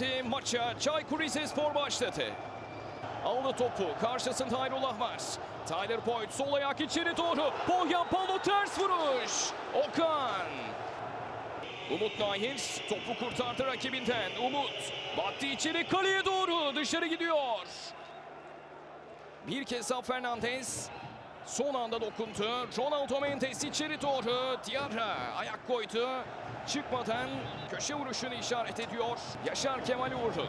geldi maça. Çaykur Rizespor başladı. Aldı topu. Karşısında Hayrullah var. Tyler Boyd sol ayak içeri doğru. Boyan Paulo ters vuruş. Okan. Umut Nahir topu kurtardı rakibinden. Umut baktı içeri kaleye doğru dışarı gidiyor. Bir kez daha Fernandez son anda dokundu. Ronaldo Mendes içeri doğru. Diarra ayak koydu. Çıkmadan köşe vuruşunu işaret ediyor. Yaşar Kemal Uğurlu.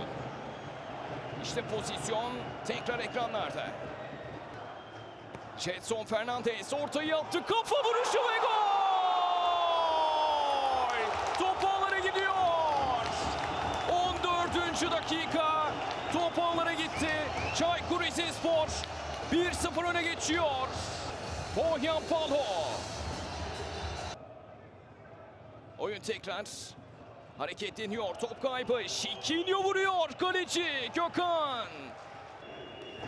İşte pozisyon tekrar ekranlarda. Jetson Fernandez ortayı yaptı. Kafa vuruşu ve gol! Top ağlara gidiyor. 14. dakika. Top ağlara gitti. Çaykur Rizespor 1-0 öne geçiyor. Boyan Palo. Oyun tekrar hareketleniyor. Top kaybı. Şikinyo vuruyor. Kaleci Gökhan.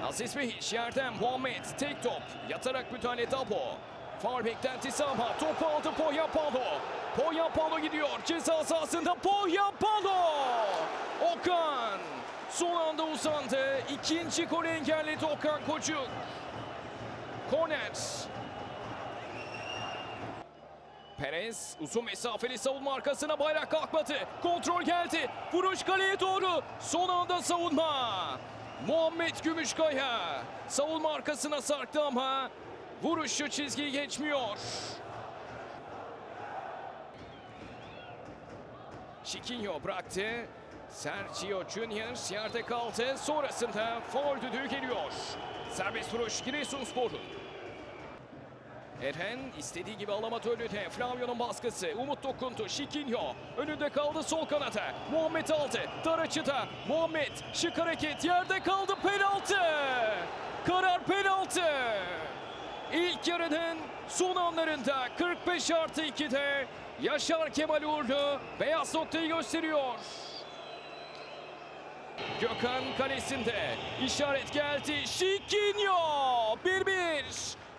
Aziz Behiş yerden Muhammed tek top yatarak müdahale Dabo. Farbek'ten Tisama topu aldı Poyapalo. Poyapalo gidiyor ceza sahasında Poyapalo. Okan son anda uzandı. İkinci golü engelledi Okan Koçuk. Korner. Perez uzun mesafeli savunma arkasına bayrak kalkmadı. Kontrol geldi. Vuruş kaleye doğru. Son anda savunma. Muhammed Gümüşkaya savunma arkasına sarktı ama vuruşu çizgiyi geçmiyor. Şikinyo bıraktı. Sergio Junior yerde kaldı. Sonrasında faul düdüğü geliyor. Serbest vuruş Giresunspor'un. Erhen istediği gibi alamadı önüne. Flavio'nun baskısı. Umut dokundu. Şikinho önünde kaldı sol kanata. Muhammed aldı. Dar açıda. Muhammed şık hareket. Yerde kaldı. Penaltı. Karar penaltı. İlk yarının son anlarında 45 artı 2'de Yaşar Kemal Uğurlu beyaz noktayı gösteriyor. Gökhan kalesinde işaret geldi. Şikinyo 1-1.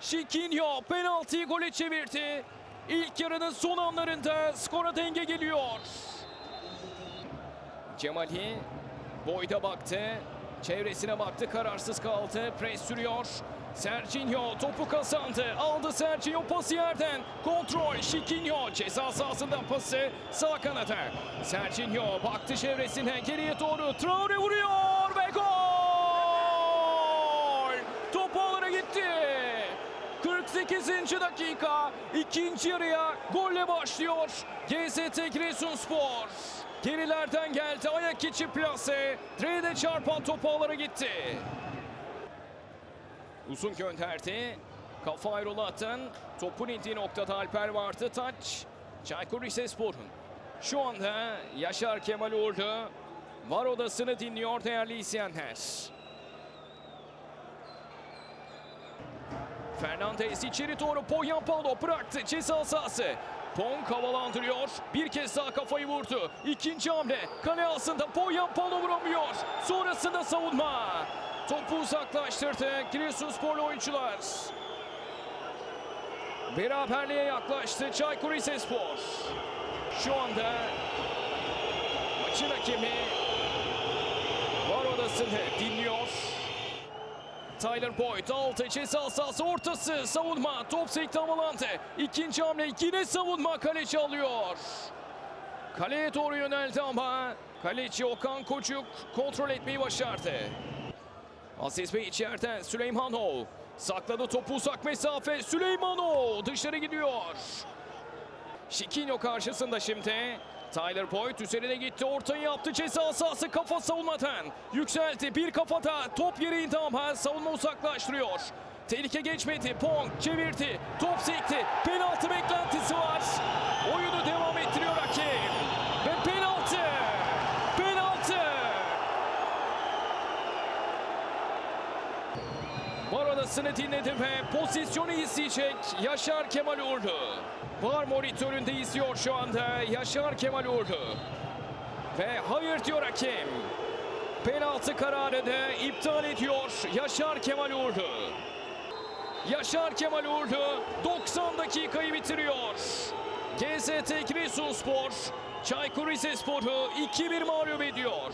Şikinyo penaltıyı gole çevirdi. İlk yarının son anlarında skora denge geliyor. Cemali boyda baktı. Çevresine baktı kararsız kaldı. Pres sürüyor. Serginho topu kazandı. Aldı Serginho pası yerden. Kontrol Şikinho ceza sahasından pası sağ kanada. Serginho baktı çevresine geriye doğru. Traore vuruyor ve gol! Top ağlara gitti. 48. dakika ikinci yarıya golle başlıyor. GZT Giresunspor. Gerilerden geldi ayak içi plase. Direğe çarpan top ağlara gitti. Uzun gönderdi. Kafa ayrılı atan topun indiği noktada Alper vardı. Taç Çaykur Rizespor'un. Şu anda Yaşar Kemal Uğurlu var odasını dinliyor değerli izleyenler. Fernandez içeri doğru Poyan Paulo bıraktı ceza sahası. Pong havalandırıyor. Bir kez daha kafayı vurdu. İkinci hamle. Kale altında Poyan Paulo vuramıyor. Sonrasında savunma. Topu uzaklaştırdı Giresunsporlu oyuncular. Beraberliğe yaklaştı Çaykur Rizespor. Şu anda maçın hakemi var odasını dinliyor. Tyler Boyd aldı ceza sahası ortası savunma top sekti havalandı. İkinci hamle yine savunma kaleci alıyor. Kaleye doğru yöneldi ama kaleci Okan Koçuk kontrol etmeyi başardı. Aziz Bey içeriden Süleymanov sakladı topu uzak mesafe Süleymanov dışarı gidiyor. Şikinyo karşısında şimdi. Tyler Boyd üzerine gitti. Ortayı yaptı. Ceza sahası kafa savunmadan. Yükseldi. Bir kafada. Top yere indi ama savunma uzaklaştırıyor. Tehlike geçmedi. Pong çevirdi. Top sekti. Penaltı beklentisi var. Oyunu devam ettiriyor hakem. Ve penaltı. Penaltı. Var odasını dinledi ve pozisyonu izleyecek Yaşar Kemal Uğurlu. Var monitöründe izliyor şu anda Yaşar Kemal Uğurlu. Ve hayır diyor hakem. Penaltı kararını iptal ediyor Yaşar Kemal Uğurlu. Yaşar Kemal Uğurlu 90 dakikayı bitiriyor. GZT Giresunspor Çaykur Rizespor'u 2-1 mağlup ediyor.